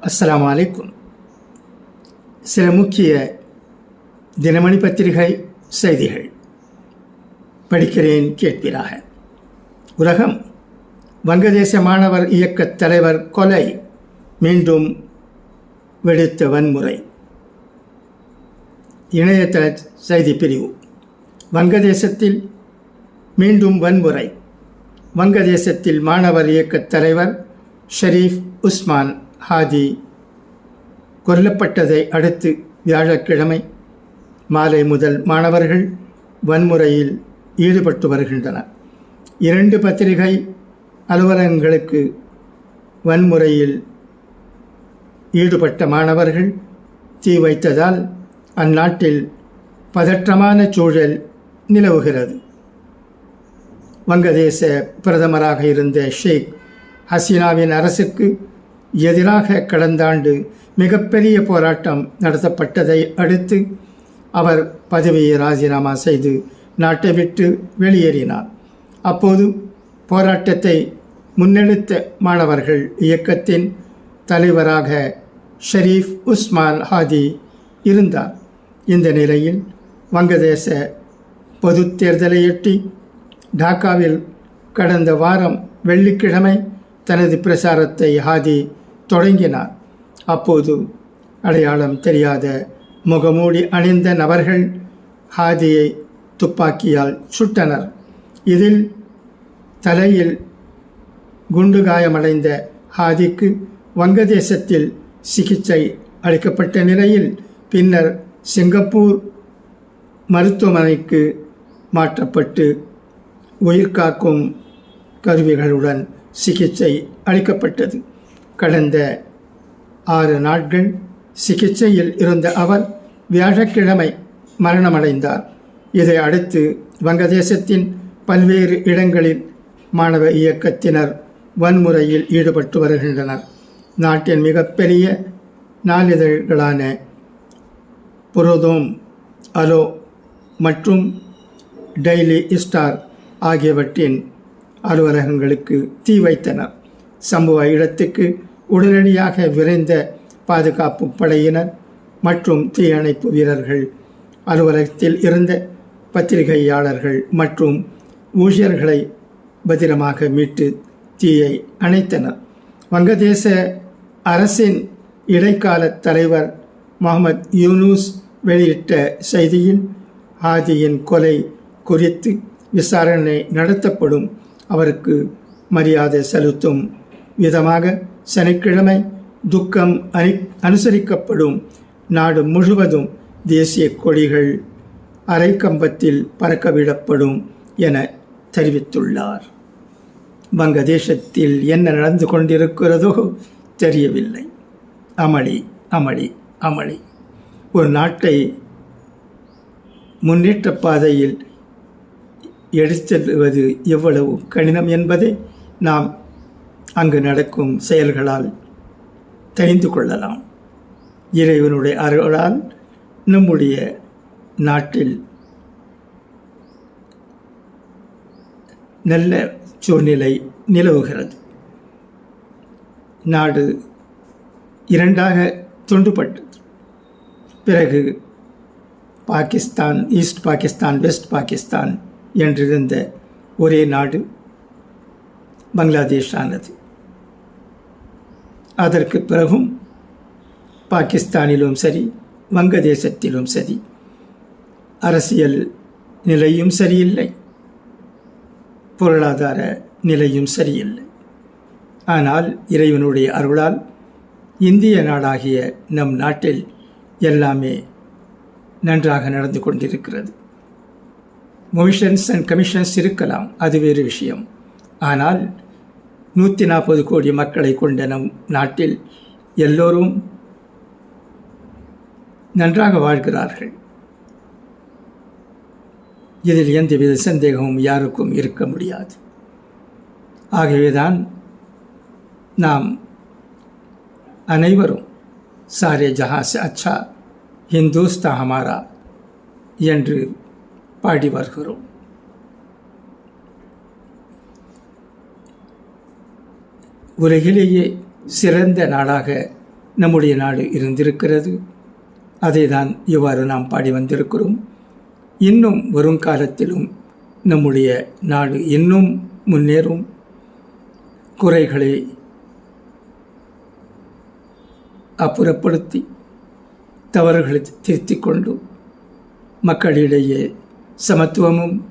அஸ்லாம் வலைக்கும் சில முக்கிய தினமணி பத்திரிகை செய்திகள். படிக்கிறேன் கேட்பீராக. உலகம். வங்கதேச மாணவர் இயக்கத் தலைவர் கொலை. மீண்டும் வெடித்த வன்முறை. இணையதள செய்தி பிரிவு. வங்கதேசத்தில் மீண்டும் வன்முறை. வங்கதேசத்தில் மாணவர் இயக்கத் தலைவர் ஷரீஃப் உஸ்மான் ஹாதி கொல்லப்பட்டதை அடுத்து வியாழக்கிழமை மாலை முதல் மாணவர்கள் வன்முறையில் ஈடுபட்டு வருகின்றனர். இரண்டு பத்திரிகை அலுவலகங்களுக்கு வன்முறையில் ஈடுபட்ட மாணவர்கள் தீ வைத்ததால் அந்நாட்டில் பதற்றமான சூழல் நிலவுகிறது. வங்கதேச பிரதமராக இருந்த ஷேக் ஹசீனாவின் அரசுக்கு எதிராக கடந்த ஆண்டு மிகப்பெரிய போராட்டம் நடத்தப்பட்டதை அடுத்து அவர் பதவியை ராஜினாமா செய்து நாட்டை விட்டு வெளியேறினார். அப்போது போராட்டத்தை முன்னெடுத்த மாணவர்கள் இயக்கத்தின் தலைவராக ஷரீஃப் உஸ்மான் ஹாதி இருந்தார். இந்த நிலையில் வங்கதேச பொது தேர்தலையொட்டி டாக்காவில் கடந்த வாரம் வெள்ளிக்கிழமை தனது பிரசாரத்தை ஹாதி தொடங்கினார். அப்போது அடையாளம் தெரியாத முகமூடி அணிந்த நபர்கள் ஹாதியை துப்பாக்கியால் சுட்டனர். இதில் தலையில் குண்டு காயமடைந்த ஹாதிக்கு வங்கதேசத்தில் சிகிச்சை அளிக்கப்பட்ட நிலையில் பின்னர் சிங்கப்பூர் மருத்துவமனைக்கு மாற்றப்பட்டு உயிர்காக்கும் கருவிகளுடன் சிகிச்சை அளிக்கப்பட்டது. கடந்த ஆறு நாட்கள் சிகிச்சையில் இருந்த அவர் வியாழக்கிழமை மரணமடைந்தார். இதை அடுத்து வங்கதேசத்தின் பல்வேறு இடங்களில் மாணவ இயக்கத்தினர் வன்முறையில் ஈடுபட்டு வருகின்றனர். நாட்டின் மிகப்பெரிய நாளிதழ்களான புரோதோம் அலோ மற்றும் டெய்லி ஸ்டார் ஆகியவற்றின் அலுவலகங்களுக்கு தீ வைத்தனர். சம்பவ இடத்துக்கு உடனடியாக விரைந்த பாதுகாப்பு படையினர் மற்றும் தீயணைப்பு வீரர்கள் அலுவலகத்தில் இருந்த பத்திரிகையாளர்கள் மற்றும் ஊழியர்களை பத்திரமாக மீட்டு தீயை அணைத்தனர். வங்கதேச அரசின் இடைக்கால தலைவர் முகமது யூனூஸ் வெளியிட்ட செய்தியில் ஹாதியின் கொலை குறித்து விசாரணை நடத்தப்படும். அவருக்கு மரியாதை செலுத்தும். விதமாக சனிக்கிழமை துக்கம் அனி அனுசரிக்கப்படும் நாடு முழுவதும் தேசிய கொடிகள் அரைக்கம்பத்தில் பறக்கவிடப்படும் என தெரிவித்துள்ளார். வங்கதேசத்தில் என்ன நடந்து கொண்டிருக்கிறதோ தெரியவில்லை. அமளி அமளி அமளி. ஒரு நாட்டை முன்னேற்ற பாதையில் எடுத்தெல்வது எவ்வளவு கடினம் என்பதை நாம் அங்கு நடக்கும் செயல்களால் தெரிந்து கொள்ளலாம். இறைவனுடைய அருளால் நம்முடைய நாட்டில் நல்ல சூழ்நிலை நிலவுகிறது. நாடு இரண்டாக துண்டுபட்டது பிறகு பாகிஸ்தான் ஈஸ்ட் பாகிஸ்தான் வெஸ்ட் பாகிஸ்தான் என்றிருந்த ஒரே நாடு பங்களாதேஷ் ஆனது அதற்கு பிறகும் பாகிஸ்தானிலும் சரி வங்கதேசத்திலும் சரி அரசியல் நிலையும் சரியில்லை. பொருளாதார நிலையும் சரியில்லை. ஆனால் இறைவனுடைய அருளால் இந்திய நாடாகிய நம் நாட்டில் எல்லாமே நன்றாக நடந்து கொண்டிருக்கிறது. மொமிஷன்ஸ் அண்ட் கமிஷன்ஸ் இருக்கலாம் அது வேறு விஷயம். ஆனால் நூற்றி நாற்பது கோடி மக்களை கொண்ட நம் நாட்டில் எல்லோரும் நன்றாக வாழ்கிறார்கள். இதில் எந்தவித சந்தேகமும் யாருக்கும் இருக்க முடியாது. ஆகவேதான் நாம் அனைவரும் சாரே ஜஹாஸ் அச்சா ஹிந்துஸ்தா ஹமாரா என்று பாடி வருகிறோம். உலகிலேயே சிறந்த நாடாக நம்முடைய நாடு இருந்திருக்கிறது. அதை தான் இவ்வாறு நாம் பாடி வந்திருக்கிறோம். இன்னும் வருங்காலத்திலும் நம்முடைய நாடு இன்னும் முன்னேறும். குறைகளை அப்புறப்படுத்தி தவறுகளை திருத்திக் கொண்டு மக்களிடையே சமத்துவமும்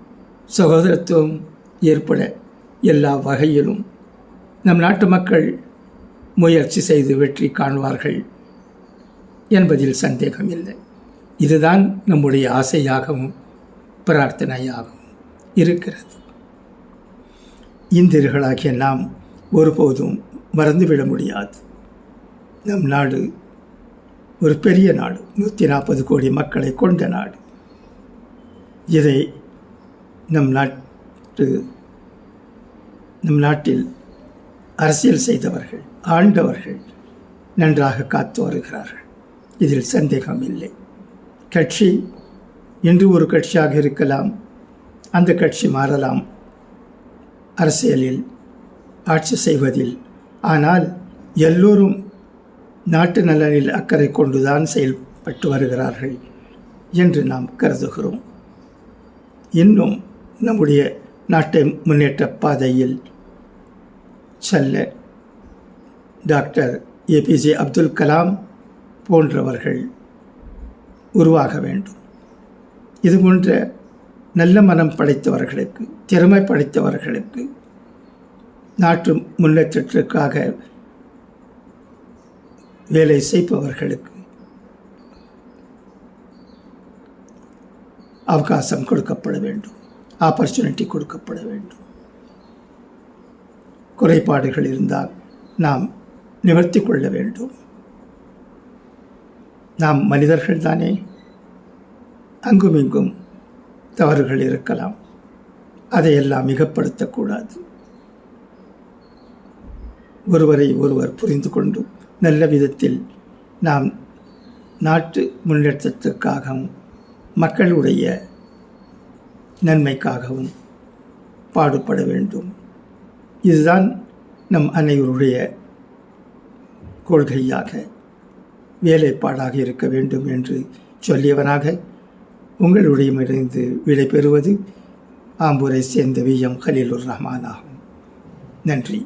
சகோதரத்துவம் ஏற்பட எல்லா வகையிலும் நம் நாட்டு மக்கள் முயற்சி செய்து வெற்றி காண்பார்கள் என்பதில் சந்தேகம் இல்லை. இதுதான் நம்முடைய ஆசையாகவும் பிரார்த்தனையாகவும் இருக்கிறது. இந்தியர்களாகிய நாம் ஒருபோதும் மறந்துவிட முடியாது. நம் நாடு ஒரு பெரிய நாடு நூற்றி நாற்பது கோடி மக்களை கொண்ட நாடு. இதை நம் நாட்டு நம் நாட்டில் அரசியல் செய்தவர்கள் ஆண்டவர்கள் நன்றாக காத்து வருகிறார்கள். இதில் சந்தேகம் இல்லை. கட்சி இன்று ஒரு கட்சியாக இருக்கலாம் அந்த கட்சி மாறலாம். அரசியலில் ஆட்சி செய்வதில். ஆனால் எல்லோரும் நாட்டு நலனில் அக்கறை கொண்டுதான் செயல்பட்டு வருகிறார்கள் என்று நாம் கருதுகிறோம். இன்னும் நம்முடைய நாட்டை முன்னேற்ற பாதையில் செல்ல டாக்டர் ஏபிஜே அப்துல் கலாம் போன்றவர்கள் உருவாக வேண்டும். இது போன்ற நல்ல மனம் படைத்தவர்களுக்கு திறமை படைத்தவர்களுக்கு நாட்டு முன்னேற்றத்திற்காக வேலை செய்பவர்களுக்கு அவகாசம் கொடுக்கப்பட வேண்டும். ஆப்பர்ச்சுனிட்டி கொடுக்கப்பட வேண்டும். குறைபாடுகள் இருந்தால் நாம் நிவர்த்தி கொள்ள வேண்டும். நாம் மனிதர்கள் தானே. அங்கும் இங்கும் தவறுகள் இருக்கலாம். அதையெல்லாம் மிகப்படுத்தக்கூடாது. ஒருவரை ஒருவர் புரிந்து கொண்டு நல்ல விதத்தில் நாம் நாட்டு முன்னேற்றத்திற்காகவும் மக்களுடைய நன்மைக்காகவும் பாடுபட வேண்டும். இதுதான் நம் அனைவருடைய கொள்கையாக வேலைப்பாடாக இருக்க வேண்டும் என்று சொல்லியவனாக உங்களுடையமிருந்து விடை பெறுவது ஆம்பூரை சேர்ந்த வி எம் கலீலுர் ரஹ்மான் ஆகும். நன்றி.